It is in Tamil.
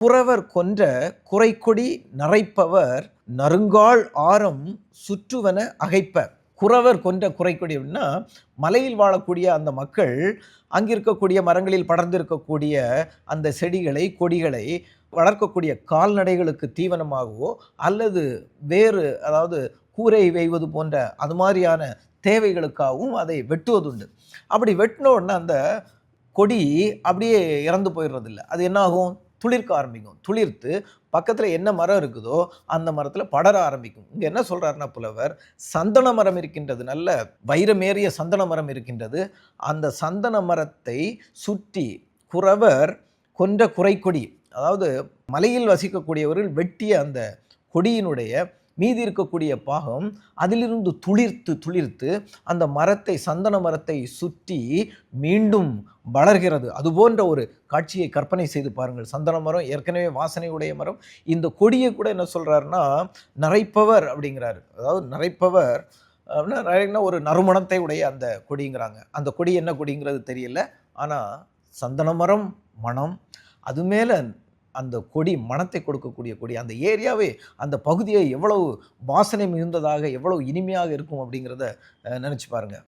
குறவர் கொன்ற குறைக்கொடி நரைப்பவர் நறுங்கால் ஆரம் சுற்றுவன அகைப்ப குறவர் கொன்ற குறைக்கொடி அப்படின்னா மலையில் வாழக்கூடிய அந்த மக்கள் அங்கே இருக்கக்கூடிய மரங்களில் படர்ந்து இருக்கக்கூடிய அந்த செடிகளை கொடிகளை வளர்க்கக்கூடிய கால்நடைகளுக்கு தீவனமாகவோ அல்லது வேறு அதாவது கூரை வேய்வது போன்ற அது மாதிரியான தேவைகளுக்காகவும் அதை வெட்டுவதுண்டு. அப்படி வெட்டினோடனே அந்த கொடி அப்படியே இறந்து போயிடுறதில்ல. அது என்னாகும்? துளிர்க்க ஆரம்பிக்கும். துளிர்த்து பக்கத்தில் என்ன மரம் இருக்குதோ அந்த மரத்தில் படர ஆரம்பிக்கும். இங்கே என்ன சொல்கிறாருன்னா புலவர் சந்தன மரம் இருக்கின்றது நல்ல வைரமேறிய சந்தன மரம் இருக்கின்றது. அந்த சந்தன மரத்தை சுற்றி குறவர் கொன்ற குறைக்கொடி அதாவது மலையில் வசிக்கக்கூடியவர்கள் வெட்டிய அந்த கொடியினுடைய மீதி இருக்கக்கூடிய பாகம் அதிலிருந்து துளிர்த்து துளிர்த்து அந்த மரத்தை சந்தன மரத்தை சுற்றி மீண்டும் வளர்கிறது. அது போன்ற ஒரு காட்சியை கற்பனை செய்து பாருங்கள். சந்தன மரம் ஏற்கனவே வாசனையுடைய மரம். இந்த கொடியை கூட என்ன சொல்கிறாருன்னா நரைப்பவர் அப்படிங்கிறாரு. அதாவது நரைப்பவர் அப்படின்னா ஒரு நறுமணத்தை உடைய அந்த கொடிங்கிறாங்க. அந்த கொடி என்ன கொடிங்கிறது தெரியல. ஆனால் சந்தன மரம் மனம் அது மேலே அந்த கொடி மனத்தை கொடுக்கக்கூடிய கொடி அந்த ஏரியாவே அந்த பகுதியை எவ்வளவு வாசனை மிகுந்ததாக எவ்வளவு இனிமையாக இருக்கும் அப்படிங்கிறத நினச்சி பாருங்கள்